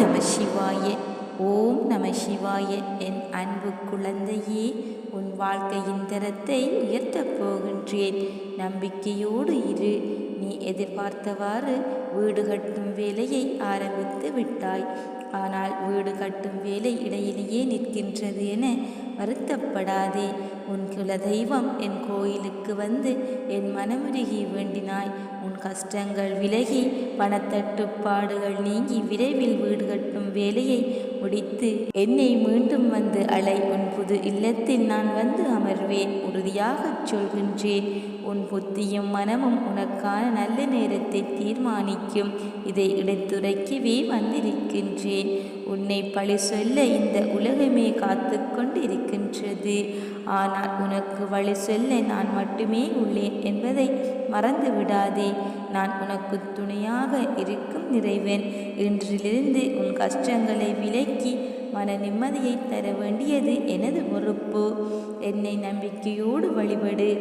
நம சிவாய. ஓம் நம சிவாய. என் அன்பு குழந்தையே உன் வாழ்க்கையின் தரத்தை உயர்த்தப் போகின்றேன். நம்பிக்கையோடு இரு. நீ எதிர்பார்த்தவாறு வீடு கட்டும் வேலையை ஆரம்பித்து விட்டாய். ஆனால் வீடு கட்டும் வேலை இடையிலேயே நிற்கின்றது என வருத்தப்படாதே. உன் குலதெய்வம் என் கோயிலுக்கு வந்து என் மனமுருகி வேண்டினாய். உன் கஷ்டங்கள் விலகி பணத்தட்டுப்பாடுகள் நீங்கி விரைவில் வீடு கட்டும் வேலையை முடித்து என்னை மீண்டும் வந்து அலை உன் புது இல்லத்தில் நான் வந்து அமர்வேன் உறுதியாகச் சொல்கின்றேன். உன் புத்தியும் மனமும் உனக்கான நல்ல நேரத்தை தீர்மானிக்கும். இதை எடுத்துரைக்கவே வந்திருக்கின்றேன். உன்னை பழி சொல்ல இந்த உலகமே காத்து கொண்டிருக்கின்றது. ஆனால் உனக்கு வழி சொல்ல நான் மட்டுமே உள்ளேன் என்பதை மறந்து விடாதே. நான் உனக்கு துணையாக இருக்கும் நிறைவேன். இன்றிலிருந்து உன் கஷ்டங்களை விலை விலக்கி மன நிம்மதியை தர வேண்டியது எனது பொறுப்பு. என்னை நம்பிக்கையோடு வழிபடு.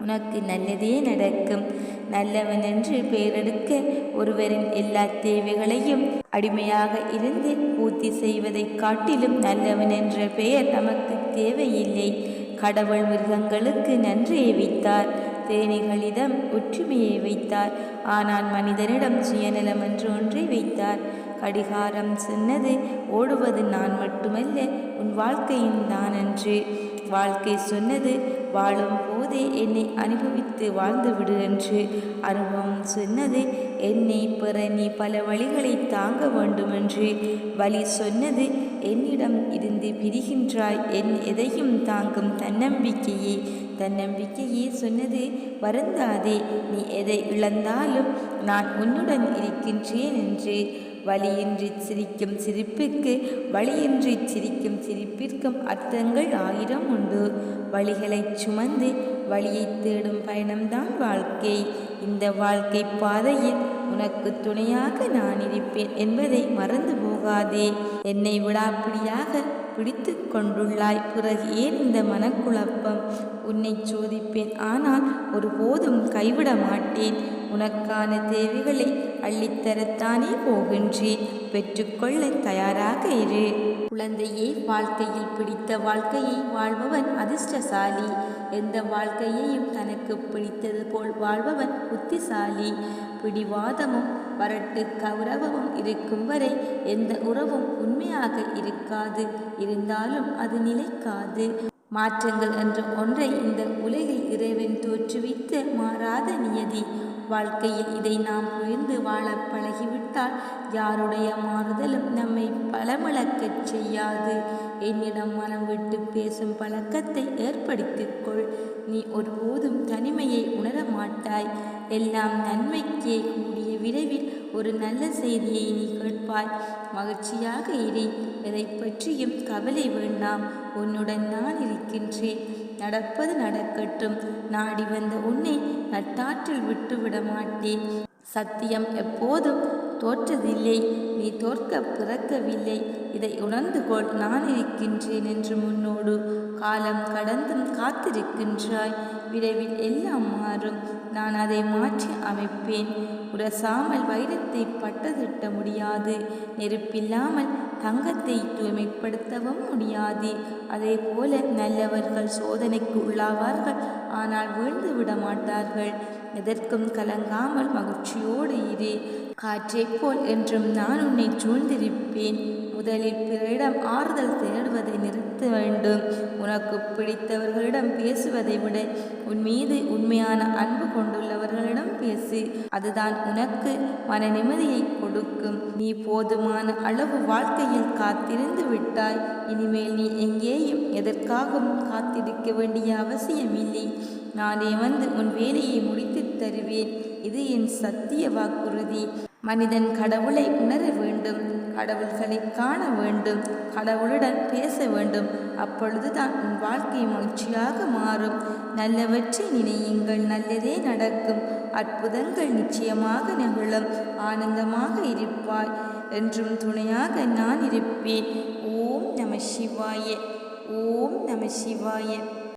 உனக்கு நல்லதே நடக்கும். நல்லவன் என்று பெயரெடுக்க ஒருவரின் எல்லா தேவைகளையும் அடிமையாக இருந்து பூர்த்தி செய்வதைக் காட்டிலும் நல்லவன் என்ற பெயர் நமக்கு தேவையில்லை. கடவுள் மிருகங்களுக்கு நன்றியை வைத்தார். தேனிகளிடம் ஒற்றுமையை வைத்தார். ஆனால் மனிதனிடம் சுயநலம் என்று ஒன்றை வைத்தார். கடிகாரம் சொன்னது ஓடுவது நான் மட்டுமல்ல உன் வாழ்க்கையின் தான் என்று வாழ்க்கை சொன்னது வாழும் போதே என்னை அனுபவித்து வாழ்ந்துவிடு என்று அனுபவம் சொன்னது. என்னை பெற நீ பல வழிகளை தாங்க வேண்டுமென்று வழி சொன்னது. என்னிடம் இருந்து பிரிகின்றாய் என் எதையும் தாங்கும் தன்னம்பிக்கையே. தன்னம்பிக்கையே சொன்னது வருந்தாதே நீ எதை இழந்தாலும் நான் உன்னுடன் இருக்கின்றேன் என்று. வழியின்றி சிரிக்கும் சிரிப்புக்கு வழியின்றி சிரிக்கும் சிரிப்பிற்கும் அர்த்தங்கள் ஆயிரம் உண்டு. வழிகளைச் சுமந்து வழியை தேடும் பயணம்தான் வாழ்க்கை. இந்த வாழ்க்கை பாதையில் உனக்கு துணையாக நான் இருப்பேன் என்பதை மறந்து போகாதே. என்னை விடாப்பிடியாக பிடித்து கொண்டுள்ளாய் பிறகு ஏன் இந்த மனக்குழப்பம்? உன்னை சோதிப்பேன் ஆனால் ஒருபோதும் கைவிட மாட்டேன். உனக்கான தேவைகளை அள்ளித்தரத்தானே போகின்றேன். பெற்றுக்கொள்ள தயாராக இரு. குழந்தையே வாழ்க்கையில் பிடித்த வாழ்க்கையை வாழ்பவன் அதிர்ஷ்டசாலி. எந்த வாழ்க்கையையும் தனக்கு பிடித்தது போல் வாழ்பவன் புத்திசாலி. பிடிவாதமும் வரட்டு கௌரவமும் இருக்கும் வரை எந்த உறவும் உண்மையாக இருக்காது. இருந்தாலும் அது நிலைக்காது. மாற்றங்கள் என்ற ஒன்றை இந்த உலகில் இறைவன் தோற்றுவித்த மாறாத நியதி. வாழ்க்கையில் இதை நாம் புரிந்து வாழ பழகிவிட்டால் யாருடைய மாறுதலும் நம்மை பலமிழக்கச் செய்யாது. என்னிடம் மனம் விட்டு பேசும் பழக்கத்தை ஏற்படுத்திக்கொள் நீ ஒருபோதும் தனிமையை உணர மாட்டாய் எல்லாம் நன்மைக்கே கூடி விரைவில் ஒரு நல்ல செய்தியை நீ கேட்பாய். மகிழ்ச்சியாக இரு. எதை பற்றியும் கவலை வேண்டாம். உன்னுடன் நான் இருக்கின்றேன். நடப்பது நடக்கட்டும். நாடி வந்த உன்னை நட்டாற்றில் விட்டுவிட மாட்டேன் சத்தியம் எப்போதும் தோற்றதில்லை. நீ தோற்க பிறக்கவில்லை. இதை உணர்ந்து கொள் நான் இருக்கின்றேன் என்று முன்னோடு காலம் கடந்தும் காத்திருக்கின்றாய். விரைவில் எல்லாம் மாறும். நான் அதை மாற்றி அமைப்பேன். உரசாமல் வைரத்தை பட்டதிட்ட முடியாது. நெருப்பில்லாமல் தங்கத்தை தூய்மைப்படுத்தவும் முடியாது. அதே போல நல்லவர்கள் சோதனைக்கு உள்ளாவார்கள். ஆனால் வீழ்ந்து விட மாட்டார்கள் எதற்கும் கலங்காமல் மகிழ்ச்சியோடு இரு. காற்றைப் போல் என்றும் நான் உன்னை சூழ்ந்திருப்பேன். முதலில் பிறரிடம் ஆறுதல் தேடுவதை நிறுத்த வேண்டும். உனக்கு பிடித்தவர்களிடம் பேசுவதை விட உன் மீது உண்மையான அன்பு கொண்டுள்ளவர்களிடம் பேசு. அதுதான் உனக்கு மன நிம்மதியை கொடுக்கும். நீ போதுமான அளவு வாழ்க்கையில் காத்திருந்து விட்டாய். இனிமேல் நீ எங்கேயும் எதற்காகவும் காத்திருக்க வேண்டிய அவசியமில்லை. நானே வந்து உன் வேலையை முடித்து தருவேன். இது என் சத்திய வாக்குறுதி. மனிதன் கடவுளை உணர வேண்டும் கடவுள்களை காண வேண்டும் கடவுளுடன் பேச வேண்டும். அப்பொழுதுதான் உன் வாழ்க்கை மகிழ்ச்சியாக மாறும். நல்லவற்றை நினையுங்கள் நல்லதே நடக்கும். அற்புதங்கள் நிச்சயமாக நிகழும். ஆனந்தமாக இருப்பாய் என்றும் துணையாக நான் இருப்பேன். ஓம் நம சிவாய ஓம் நம சிவாய.